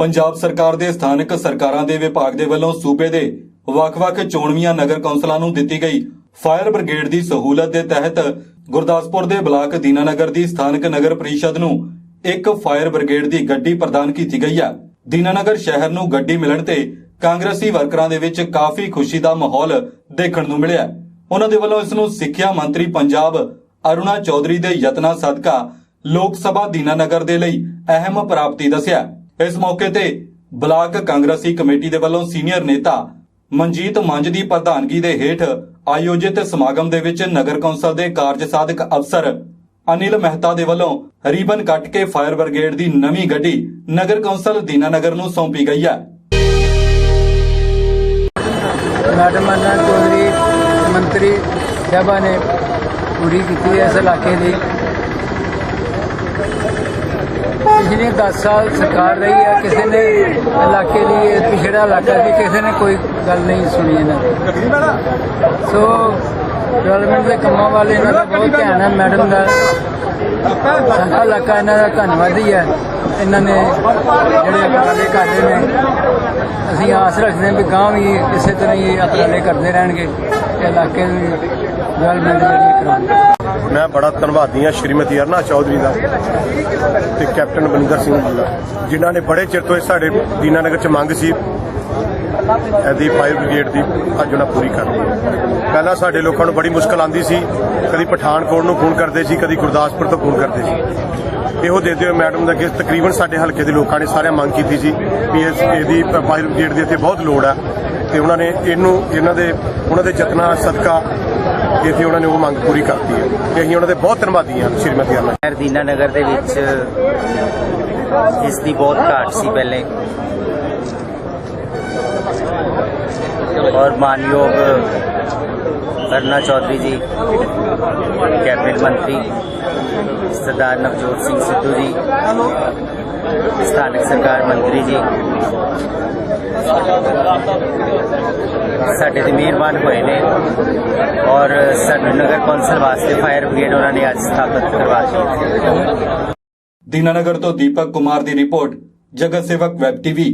ਪੰਜਾਬ ਸਰਕਾਰ ਦੇ ਸਥਾਨਕ ਸਰਕਾਰਾਂ ਦੇ ਵਿਭਾਗ ਦੇ ਵੱਲੋਂ ਸੂਬੇ ਦੇ ਵੱਖ-ਵੱਖ ਚੋਣਵੀਆਂ ਨਗਰ ਕੌਂਸਲਾਂ ਨੂੰ ਦਿੱਤੀ ਗਈ ਫਾਇਰ ਬ੍ਰਿਗੇਡ ਦੀ ਸਹੂਲਤ ਦੇ ਤਹਿਤ ਗੁਰਦਾਸਪੁਰ ਦੇ ਬਲਾਕ ਦੀਨਾਨਗਰ ਦੀ ਸਥਾਨਕ ਨਗਰ ਪ੍ਰੀਸ਼ਦ ਨੂੰ ਇੱਕ ਫਾਇਰ ਬ੍ਰਿਗੇਡ ਦੀ ਗੱਡੀ ਪ੍ਰਦਾਨ ਕੀਤੀ ਗਈ ਹੈ। ਦੀਨਾਨਗਰ ਸ਼ਹਿਰ ਨੂੰ ਗੱਡੀ ਮਿਲਣ ਤੇ ਕਾਂਗਰਸੀ ਵਰਕਰਾਂ ਦੇ ਵਿੱਚ ਕਾਫੀ ਖੁਸ਼ੀ ਦਾ ਮਾਹੌਲ ਦੇਖਣ ਨੂੰ ਮਿਲਿਆ। ਉਹਨਾਂ ਦੇ ਵੱਲੋਂ ਇਸ ਨੂੰ ਸਿੱਖਿਆ ਮੰਤਰੀ ਪੰਜਾਬ ਅਰੁਣਾ ਚੌਧਰੀ ਦੇ ਯਤਨਾਂ ਸਦਕਾ ਲੋਕ ਸਭਾ ਦੀਨਾਨਗਰ ਦੇ ਲਈ ਅਹਿਮ ਪ੍ਰਾਪਤੀ ਦੱਸਿਆ। ਇਸ ਮੌਕੇ ਤੇ ਬਲਾਕ ਕਾਂਗਰਸੀ ਕਮੇਟੀ ਦੇ ਵੱਲੋਂ ਸੀਨੀਅਰ ਨੇਤਾ ਮਨਜੀਤ ਮੰਝ ਦੀ ਪ੍ਰਧਾਨਗੀ ਦੇ ਹੇਠ ਆਯੋਜਿਤ ਸਮਾਗਮ ਦੇ ਵਿੱਚ ਨਗਰ ਕੌਂਸਲ ਦੇ ਕਾਰਜ ਸਾਧਕ ਅਫਸਰ ਅਨਿਲ ਮਹਿਤਾ ਦੇ ਵੱਲੋਂ ਰੀਬਨ ਕੱਟ ਕੇ ਫਾਇਰ ਬ੍ਰਿਗੇਡ ਦੀ ਨਵੀਂ ਗੱਡੀ ਨਗਰ ਕੌਂਸਲ ਦੀਨਾਨਗਰ ਨੂੰ ਸੌਂਪੀ ਗਈ ਹੈ। ਮੈਡਮ ਅੰਨਾ ਚੌਧਰੀ, ਮੰਤਰੀ ਸਾਹਿਬਾ ਨੇ ਪੂਰੀ ਕੀਤੀ ਹੈ ਇਸ ਇਲਾਕੇ ਦੀ। ਪਿਛਲੇ 10 ਸਾਲ ਸਰਕਾਰ ਰਹੀ ਹੈ, ਕਿਸੇ ਨੇ ਇਲਾਕੇ ਲਈ ਪਿਛੜਾ ਇਲਾਕਾ ਸੀ, ਕਿਸੇ ਨੇ ਕੋਈ ਗੱਲ ਨਹੀਂ ਸੁਣੀ ਇਹਨਾਂ ਦੀ। ਸੋ ਡਿਵੈਲਪਮੈਂਟ ਦੇ ਕੰਮਾਂ ਵਾਲੇ ਇਹਨਾਂ ਦਾ ਬਹੁਤ ਧਿਆਨ ਹੈ, ਮੈਡਮ ਦਾ। ਸਾਡਾ ਇਲਾਕਾ ਇਹਨਾਂ ਦਾ ਧੰਨਵਾਦੀ ਹੈ, ਇਹਨਾਂ ਨੇ ਜਿਹੜੇ ਉਪਰਾਲੇ ਕਰਦੇ ਨੇ। ਅਸੀਂ ਆਸ ਰੱਖਦੇ ਹਾਂ ਵੀ ਗਾਂ ਵੀ ਇਸੇ ਤਰ੍ਹਾਂ ਹੀ ਇਹ ਕਰਦੇ ਰਹਿਣਗੇ, ਤੇ ਇਲਾਕੇ ਦੀ ਡਿਵੈਲਪਮੈਂਟ ਜਿਹੜੀ ਕਰਾਉਣਗੇ ਮੈਂ ਬੜਾ ਧੰਨਵਾਦੀ ਹਾਂ ਸ਼੍ਰੀਮਤੀ ਅਰਨਾ ਚੌਧਰੀ ਦਾ ਤੇ ਕੈਪਟਨ ਬਲਿੰਦਰ ਸਿੰਘ ਜੀ ਦਾ, ਜਿਨ੍ਹਾਂ ਨੇ ਬੜੇ ਚਿਰ ਤੋਂ ਇਹ ਸਾਡੇ ਦੀਨਾਨਗਰ ਚ ਮੰਗ ਸੀ ਇਹਦੀ ਫਾਇਰ ਬ੍ਰਿਗੇਡ ਦੀ ਅੱਜ ਉਹਨਾਂ ਪੂਰੀ ਕਰ ਲਈ। ਪਹਿਲਾਂ ਸਾਡੇ ਲੋਕਾਂ ਨੂੰ ਬੜੀ ਮੁਸ਼ਕਲ ਆਂਦੀ ਸੀ, ਕਦੀ ਪਠਾਨਕੋਟ ਨੂੰ ਫੋਨ ਕਰਦੇ ਸੀ, ਕਦੀ ਗੁਰਦਾਸਪੁਰ ਤੋਂ ਫੋਨ ਕਰਦੇ ਸੀ। ਇਹੋ ਦੇਦੇ ਹੋਏ ਮੈਡਮ ਦਾ ਕਿ ਤਕਰੀਬਨ ਸਾਡੇ ਹਲਕੇ ਦੇ ਲੋਕਾਂ ਨੇ ਸਾਰਿਆਂ ਮੰਗ ਕੀਤੀ ਸੀ ਵੀ ਇਸ ਇਹਦੀ ਫਾਇਰ ਬ੍ਰਿਗੇਡ ਦੀ ਇੱਥੇ ਬਹੁਤ ਲੋੜ ਹੈ ਤੇ ਉਹਨਾਂ ਨੇ ਇਹਨੂੰ ਇਹਨਾਂ ਦੇ ਉਹਨਾਂ ਦੇ ਯਤਨਾਂ, ਸਦਕਾ ਇੱਥੇ ਉਹਨਾਂ ਨੇ ਉਹ ਮੰਗ ਪੂਰੀ ਕਰਤੀ ਹੈ ਤੇ ਅਸੀਂ ਉਹਨਾਂ ਦੇ ਬਹੁਤ ਧੰਨਵਾਦੀ ਹਾਂ ਸ਼੍ਰੀਮਤੀ ਅਰਨਾ ਸ਼ਹਿਰ ਦੀਨਾ ਨਗਰ ਦੇ ਵਿੱਚ ਇਸ ਦੀ ਬਹੁਤ ਘਾਟ ਸੀ ਪਹਿਲੇ। ਔਰ ਮਾਨਯੋਗ ਅਰਨਾ ਚੌਧਰੀ ਜੀ, ਕੈਬਨਿਟ ਮੰਤਰੀ, ਸਰਦਾਰ ਨਵਜੋਤ ਸਿੰਘ ਸਿੱਧੂ ਜੀ, ਸਥਾਨਕ ਸਰਕਾਰ ਮੰਤਰੀ ਜੀ। ਸਾਡੇ ਤੇ ਮਿਹਰਬਾਨ ਹੋਏ ਨੇ। ਔਰ ਸਾਨੂੰ ਨਗਰ ਕੌਂਸਲ ਵਾਸਤੇ ਫਾਇਰ ਬ੍ਰਿਗੇਡ ਉਹਨਾਂ ਨੇ ਅੱਜ ਸਥਾਪਿਤ ਕਰਵਾ ਦਿੱਤੀ। ਦੀਨਾਨਗਰ ਤੋਂ ਦੀਪਕ ਕੁਮਾਰ ਦੀ ਰਿਪੋਰਟ ਜਗਤ ਸੇਵਕ ਵੈਬ ਟੀਵੀ.